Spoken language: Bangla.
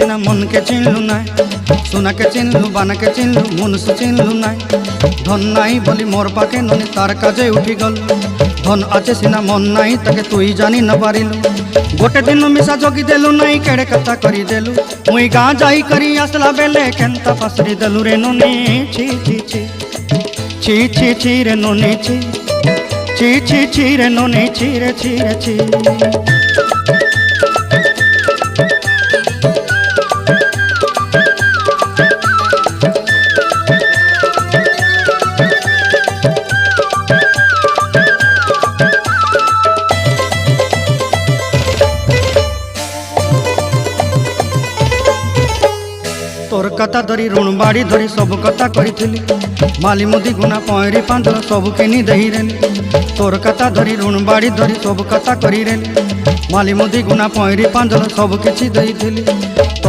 সিনা মনকে চিনলু নাই। সোনাকে চিনলু, বানাকে চিনলু মনুষ চিনলু নাই। ধন নাই বলি মোর পাকে ননি, তার কাজে উঠি গল। ধন আছে সিনা, মন নাই, তাকে তুই জানি ন পারিলু। গোটে দিন মিশা জগি দেলু নাই, কেড়ে কথা করি দেলু। মুই গাঁ যাই করি, আসলা বেলে কেনতা পাসরি দেলু রে ননি। ছি ছি ছি। ছি ছি ছি রে ননি, ছি। ছি ছি ছি রে ননি, ছি রে ছি রে, ছি। তোর কথা ধরি, ঋণ বাড়ি ধরি, সব কথা করিলি মালি মুদি গুনা, পয়রি পাঁচ সব কিনি দেহিরেনি তোর কথা ধরি, ঋণ বাড়ি ধরি, সব কথা করিলেনি মালি মুদি গুনা, পয়রি পাঁচ সব কিছু দেইলি